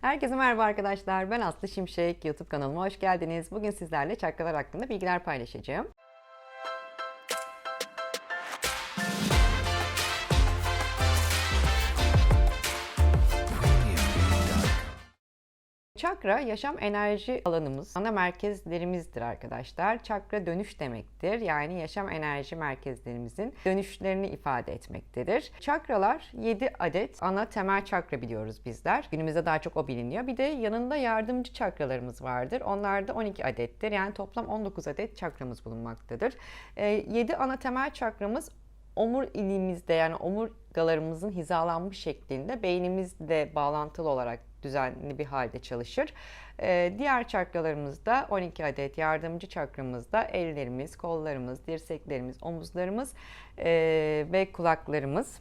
Herkese merhaba arkadaşlar. Ben Aslı Şimşek. YouTube kanalıma hoş geldiniz. Bugün sizlerle çakralar hakkında bilgiler paylaşacağım. Çakra yaşam enerji alanımız, ana merkezlerimizdir arkadaşlar. Çakra dönüş demektir. Yani yaşam enerji merkezlerimizin dönüşlerini ifade etmektedir. Çakralar 7 adet ana temel çakra biliyoruz bizler. Günümüzde daha çok o biliniyor. Bir de yanında yardımcı çakralarımız vardır. Onlar da 12 adettir. Yani toplam 19 adet çakramız bulunmaktadır. 7 ana temel çakramız omur ilimizde yani omurgalarımızın hizalanmış şeklinde beynimizle bağlantılı olarak düzenli bir halde çalışır. Ee, diğer çakralarımızda 12 adet yardımcı çakramızda ellerimiz, kollarımız, dirseklerimiz, omuzlarımız e, ve kulaklarımız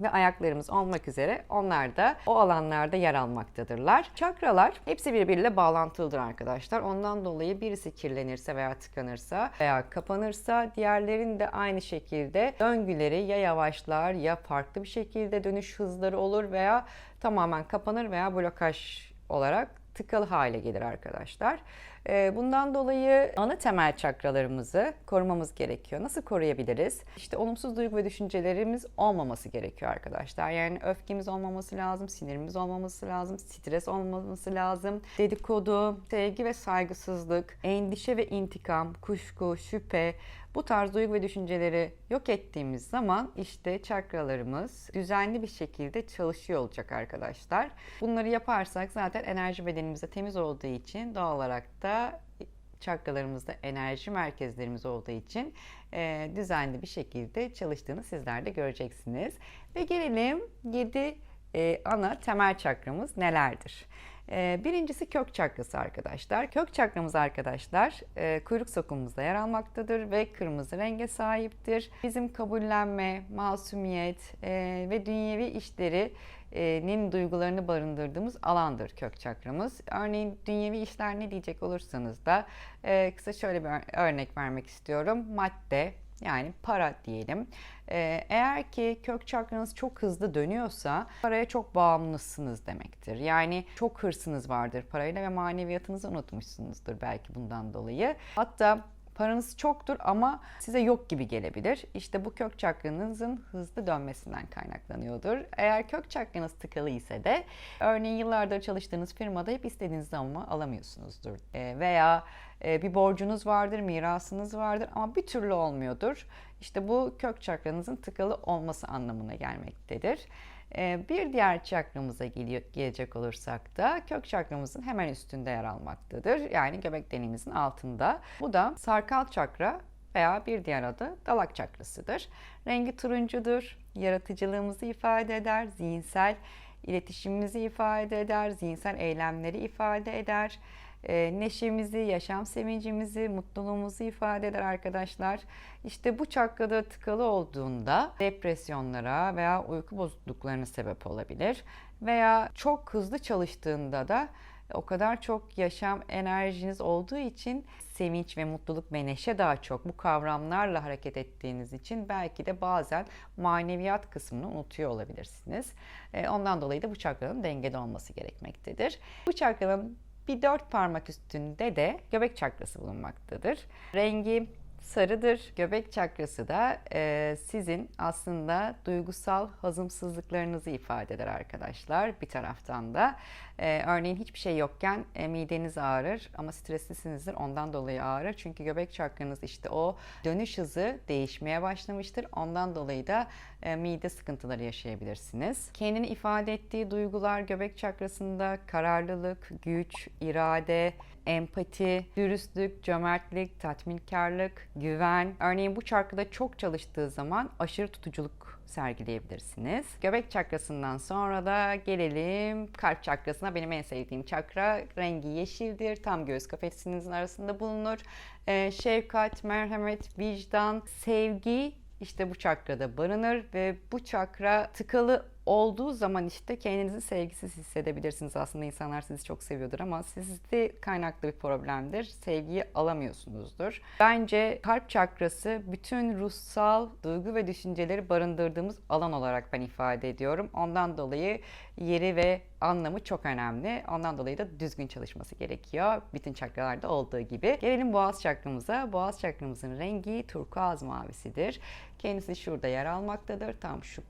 ve ayaklarımız olmak üzere onlar da o alanlarda yer almaktadırlar. Çakralar hepsi birbiriyle bağlantılıdır arkadaşlar. Ondan dolayı birisi kirlenirse veya tıkanırsa veya kapanırsa diğerlerin de aynı şekilde döngüleri ya yavaşlar ya farklı bir şekilde dönüş hızları olur veya tamamen kapanır veya blokaj olarak tıkalı hale gelir arkadaşlar. Ee, bundan dolayı ana temel çakralarımızı korumamız gerekiyor. Nasıl koruyabiliriz? İşte olumsuz duygu ve düşüncelerimiz olmaması gerekiyor arkadaşlar. Yani öfkemiz olmaması lazım, sinirimiz olmaması lazım, stres olmaması lazım. Dedikodu, sevgi ve saygısızlık, endişe ve intikam, kuşku, şüphe, bu tarz duygu ve düşünceleri yok ettiğimiz zaman işte çakralarımız düzenli bir şekilde çalışıyor olacak arkadaşlar. Bunları yaparsak zaten enerji bedenimizde temiz olduğu için doğal olarak da çakralarımızda enerji merkezlerimiz olduğu için e, düzenli bir şekilde çalıştığını sizler de göreceksiniz. Ve gelelim 7 e, ana temel çakramız nelerdir? E, birincisi kök çakrası arkadaşlar. Kök çakramız arkadaşlar e, kuyruk sokumumuzda yer almaktadır ve kırmızı renge sahiptir. Bizim kabullenme, masumiyet e, ve dünyevi işleri nin duygularını barındırdığımız alandır kök çakramız. Örneğin dünyevi işler ne diyecek olursanız da kısa şöyle bir örnek vermek istiyorum. Madde, yani para diyelim. Eğer ki kök çakranız çok hızlı dönüyorsa paraya çok bağımlısınız demektir. Yani çok hırsınız vardır parayla ve maneviyatınızı unutmuşsunuzdur belki bundan dolayı. Hatta Paranız çoktur ama size yok gibi gelebilir. İşte bu kök çakranızın hızlı dönmesinden kaynaklanıyordur. Eğer kök çakranız tıkalı ise de örneğin yıllardır çalıştığınız firmada hep istediğiniz zaman alamıyorsunuzdur. E, veya e, bir borcunuz vardır, mirasınız vardır ama bir türlü olmuyordur. İşte bu kök çakranızın tıkalı olması anlamına gelmektedir. Ee, bir diğer çakramıza gelecek olursak da kök çakramızın hemen üstünde yer almaktadır. Yani göbek deliğimizin altında. Bu da sarkal çakra veya bir diğer adı dalak çakrasıdır. Rengi turuncudur, yaratıcılığımızı ifade eder, zihinsel iletişimimizi ifade eder, zihinsel eylemleri ifade eder neşemizi, yaşam sevincimizi, mutluluğumuzu ifade eder arkadaşlar. İşte bu çakrada tıkalı olduğunda depresyonlara veya uyku bozukluklarına sebep olabilir. Veya çok hızlı çalıştığında da o kadar çok yaşam enerjiniz olduğu için sevinç ve mutluluk ve neşe daha çok bu kavramlarla hareket ettiğiniz için belki de bazen maneviyat kısmını unutuyor olabilirsiniz. E, ondan dolayı da bu çakranın dengede olması gerekmektedir. Bu çakranın bir dört parmak üstünde de göbek çakrası bulunmaktadır. Rengi sarıdır. Göbek çakrası da e, sizin aslında duygusal hazımsızlıklarınızı ifade eder arkadaşlar. Bir taraftan da e, örneğin hiçbir şey yokken e, mideniz ağrır ama streslisinizdir ondan dolayı ağrır. Çünkü göbek çakranız işte o dönüş hızı değişmeye başlamıştır. Ondan dolayı da e, mide sıkıntıları yaşayabilirsiniz. Kendini ifade ettiği duygular göbek çakrasında kararlılık, güç, irade, empati, dürüstlük, cömertlik, tatminkarlık, güven. Örneğin bu çakrada çok çalıştığı zaman aşırı tutuculuk sergileyebilirsiniz. Göbek çakrasından sonra da gelelim kalp çakrasına. Benim en sevdiğim çakra rengi yeşildir. Tam göğüs kafesinizin arasında bulunur. Ee, şefkat, merhamet, vicdan, sevgi işte bu çakrada barınır ve bu çakra tıkalı olduğu zaman işte kendinizi sevgisiz hissedebilirsiniz. Aslında insanlar sizi çok seviyordur ama sizde kaynaklı bir problemdir. Sevgiyi alamıyorsunuzdur. Bence kalp çakrası bütün ruhsal duygu ve düşünceleri barındırdığımız alan olarak ben ifade ediyorum. Ondan dolayı yeri ve anlamı çok önemli. Ondan dolayı da düzgün çalışması gerekiyor. Bütün çakralarda olduğu gibi. Gelelim boğaz çakramıza. Boğaz çakramızın rengi turkuaz mavisidir. Kendisi şurada yer almaktadır. Tam şu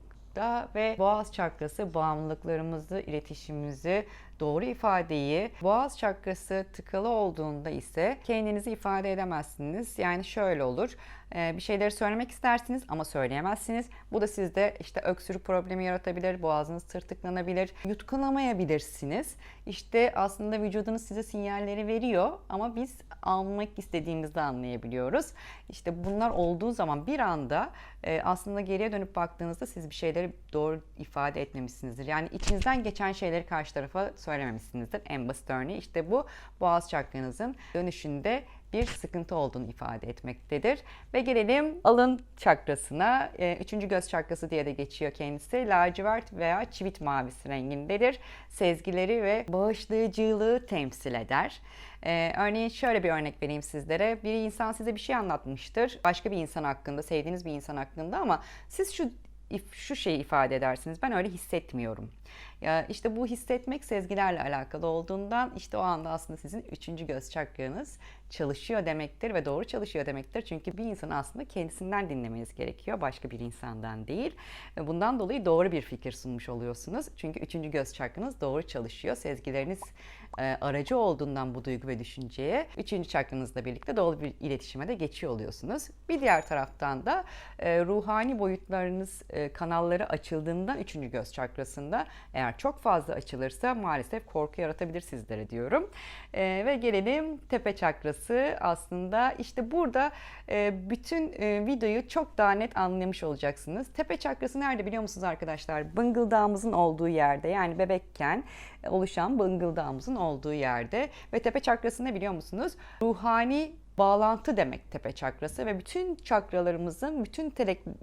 ve boğaz çakrası bağımlılıklarımızı, iletişimimizi, doğru ifadeyi, boğaz çakrası tıkalı olduğunda ise kendinizi ifade edemezsiniz. Yani şöyle olur. e, Bir şeyleri söylemek istersiniz ama söyleyemezsiniz. Bu da sizde işte öksürük problemi yaratabilir, boğazınız tırtıklanabilir, yutkulamayabilirsiniz. İşte aslında vücudunuz size sinyalleri veriyor ama biz almak istediğimizde anlayabiliyoruz. İşte bunlar olduğu zaman bir anda e, aslında geriye dönüp baktığınızda siz bir şeyleri doğru ifade etmemişsinizdir. Yani içinizden geçen şeyleri karşı tarafa söylememişsinizdir. En basit örneği işte bu boğaz çakranızın dönüşünde bir sıkıntı olduğunu ifade etmektedir. Ve gelelim alın çakrasına. E, Üçüncü göz çakrası diye de geçiyor kendisi. Lacivert veya çivit mavisi rengindedir. Sezgileri ve bağışlayıcılığı temsil eder. Ee, örneğin şöyle bir örnek vereyim sizlere. Bir insan size bir şey anlatmıştır. Başka bir insan hakkında, sevdiğiniz bir insan hakkında ama siz şu şu şeyi ifade edersiniz. Ben öyle hissetmiyorum. Ya işte bu hissetmek sezgilerle alakalı olduğundan işte o anda aslında sizin üçüncü göz çakranız çalışıyor demektir ve doğru çalışıyor demektir. Çünkü bir insanı aslında kendisinden dinlemeniz gerekiyor. Başka bir insandan değil. Bundan dolayı doğru bir fikir sunmuş oluyorsunuz. Çünkü üçüncü göz çakranız doğru çalışıyor. Sezgileriniz e, aracı olduğundan bu duygu ve düşünceye üçüncü çakranızla birlikte doğru bir iletişime de geçiyor oluyorsunuz. Bir diğer taraftan da e, ruhani boyutlarınız e, kanalları açıldığında üçüncü göz çakrasında eğer çok fazla açılırsa maalesef korku yaratabilir sizlere diyorum. Ve gelelim tepe çakrası aslında işte burada e, bütün e, videoyu çok daha net anlamış olacaksınız. Tepe çakrası nerede biliyor musunuz arkadaşlar? Bıngıldağımızın olduğu yerde yani bebekken oluşan bıngıldağımızın olduğu yerde ve tepe çakrası ne biliyor musunuz? Ruhani bağlantı demek tepe çakrası ve bütün çakralarımızın bütün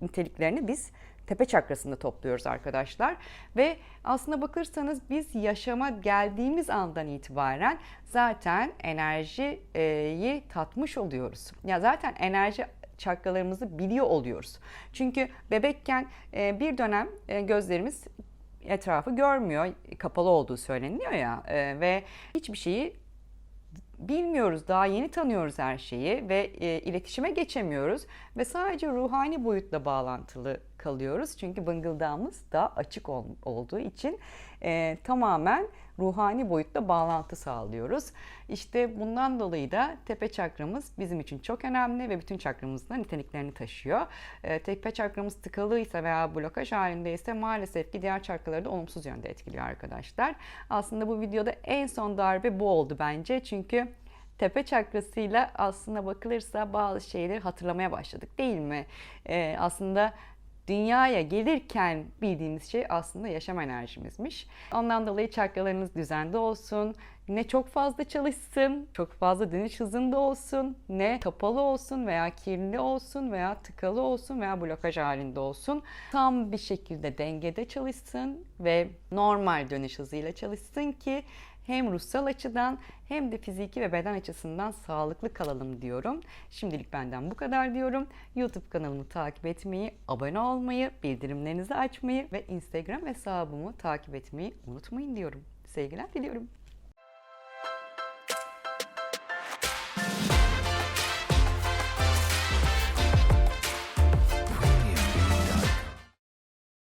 niteliklerini biz tepe çakrasında topluyoruz arkadaşlar. Ve aslında bakırsanız biz yaşama geldiğimiz andan itibaren zaten enerjiyi tatmış oluyoruz. Ya zaten enerji çakralarımızı biliyor oluyoruz. Çünkü bebekken e, bir dönem e, gözlerimiz etrafı görmüyor, kapalı olduğu söyleniyor ya e, ve hiçbir şeyi bilmiyoruz, daha yeni tanıyoruz her şeyi ve e, iletişime geçemiyoruz ve sadece ruhani boyutla bağlantılı kalıyoruz. Çünkü bıngıldağımız daha açık ol- olduğu için e, tamamen ruhani boyutla bağlantı sağlıyoruz. İşte bundan dolayı da tepe çakramız bizim için çok önemli ve bütün çakramızın niteliklerini taşıyor. E, tepe çakramız tıkalıysa veya blokaj halindeyse maalesef ki diğer çakraları da olumsuz yönde etkiliyor arkadaşlar. Aslında bu videoda en son darbe bu oldu bence. Çünkü tepe çakrasıyla aslında bakılırsa bazı şeyleri hatırlamaya başladık değil mi? Ee, aslında dünyaya gelirken bildiğimiz şey aslında yaşam enerjimizmiş. Ondan dolayı çakralarınız düzende olsun, ne çok fazla çalışsın, çok fazla dönüş hızında olsun, ne kapalı olsun veya kirli olsun veya tıkalı olsun veya blokaj halinde olsun. Tam bir şekilde dengede çalışsın ve normal dönüş hızıyla çalışsın ki hem ruhsal açıdan hem de fiziki ve beden açısından sağlıklı kalalım diyorum. Şimdilik benden bu kadar diyorum. YouTube kanalımı takip etmeyi, abone olmayı, bildirimlerinizi açmayı ve Instagram hesabımı takip etmeyi unutmayın diyorum. Sevgiler diliyorum.